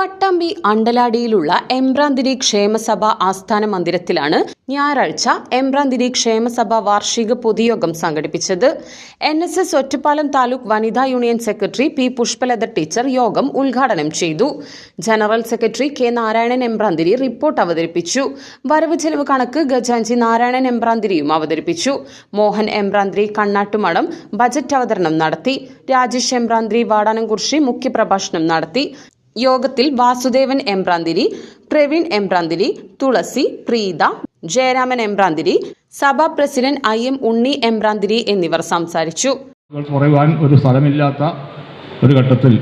പട്ടാമ്പി അണ്ടലാടിയിലുള്ള എംബ്രാന്തിരി ക്ഷേമസഭ ആസ്ഥാന മന്ദിരത്തിലാണ് ഞായറാഴ്ച എംബ്രാന്തിരി ക്ഷേമസഭ വാർഷിക പൊതുയോഗം സംഘടിപ്പിച്ചത്. N S S Ottapalam taluk വനിതാ union secretary P Pushpalatha teacher യോഗം ഉദ്ഘാടനം ചെയ്തു. General secretary K Narayanan Embranthiri report അവതരിപ്പിച്ചു. വരവ് ചെലവ് കണക്ക് ഗജാഞ്ചി നാരായണൻ എംബ്രാന്തിരിയും അവതരിപ്പിച്ചു. മോഹൻ എംബ്രാന്തിരി കണ്ണാട്ടുമടം ബജറ്റ് അവതരണം നടത്തി. രാജേഷ് എംബ്രാന്തിരി വാടാനംകുറിശി മുഖ്യപ്രഭാഷണം നടത്തി. യോഗത്തിൽ വാസുദേവൻ എംബ്രാന്തിരി പ്രവീൺ എംബ്രാന്തിരി തുളസി പ്രീത ജയരാമൻ എംബ്രാന്തിരി സഭാ president I M Unni Embranthiri എന്നിവർ സംസാരിച്ചു. ഇവർ പറയുവാൻ ഒരു സ്ഥലമില്ലാത്ത ഒരു ഘട്ടത്തിൽ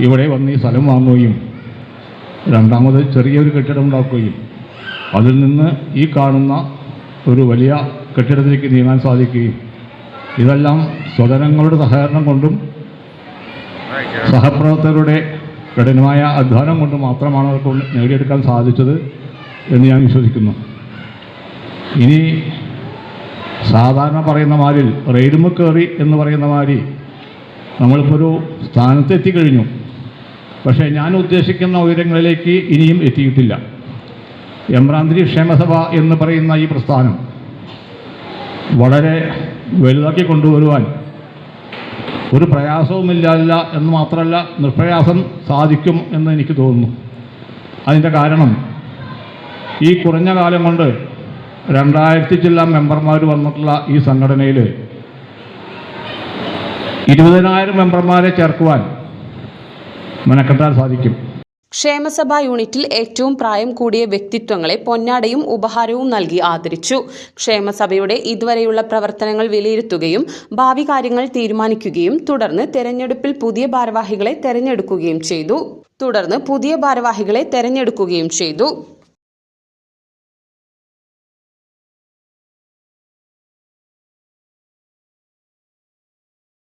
ഇവിടെ വന്ന് ഈ സ്ഥലം വാങ്ങുകയും രണ്ടാമത് ചെറിയൊരു കെട്ടിടം ഉണ്ടാക്കുകയും അതിൽ നിന്ന് ഈ കാണുന്ന ഒരു വലിയ കെട്ടിടത്തിലേക്ക് നീങ്ങാൻ സാധിക്കുകയും ഇതെല്ലാം സ്വജനങ്ങളുടെ സഹകരണം കൊണ്ടും സഹപ്രവർത്തകരുടെ കഠിനമായ അധ്വാനം കൊണ്ട് മാത്രമാണ് അവർക്ക് നേടിയെടുക്കാൻ സാധിച്ചത് എന്ന് ഞാൻ വിശ്വസിക്കുന്നു. ഇനി സാധാരണ പറയുന്ന മാതിരി റെയിൽമ കയറി എന്ന് പറയുന്ന മാതിരി നമ്മളിപ്പോൾ ഒരു സ്ഥാനത്ത് എത്തിക്കഴിഞ്ഞു. പക്ഷേ ഞാൻ ഉദ്ദേശിക്കുന്ന ഉയരങ്ങളിലേക്ക് ഇനിയും എത്തിയിട്ടില്ല. യമ്രാന്തിരി ക്ഷേമസഭ എന്ന് പറയുന്ന ഈ പ്രസ്ഥാനം വളരെ വലുതാക്കി കൊണ്ടുവരുവാൻ ഒരു പ്രയാസവുമില്ല എന്ന് മാത്രമല്ല നിർപ്രയാസം സാധിക്കും എന്ന് എനിക്ക് തോന്നുന്നു. അതിന്റെ കാരണം ഈ കുറഞ്ഞ കാലം കൊണ്ട് രണ്ടായിരത്തി ജില്ലാ മെമ്പർമാർ വന്നിട്ടുള്ള ഈ സംഘടനയിൽ ഇരുപതിനായിരം മെമ്പർമാരെ ചേർക്കുവാൻ മെനക്കെട്ടാൻ സാധിക്കും. ക്ഷേമസഭാ യൂണിറ്റിൽ ഏറ്റവും പ്രായം കൂടിയ വ്യക്തിത്വങ്ങളെ പൊന്നാടയും ഉപഹാരവും നൽകി ആദരിച്ചു. ക്ഷേമസഭയുടെ ഇതുവരെയുള്ള പ്രവർത്തനങ്ങൾ വിലയിരുത്തുകയും ഭാവി കാര്യങ്ങൾ തീരുമാനിക്കുകയും തുടർന്ന് തെരഞ്ഞെടുപ്പിൽ പുതിയ ഭാരവാഹികളെ തെരഞ്ഞെടുക്കുകയും ചെയ്തു. തുടർന്ന് പുതിയ ഭാരവാഹികളെ തെരഞ്ഞെടുക്കുകയും ചെയ്തു.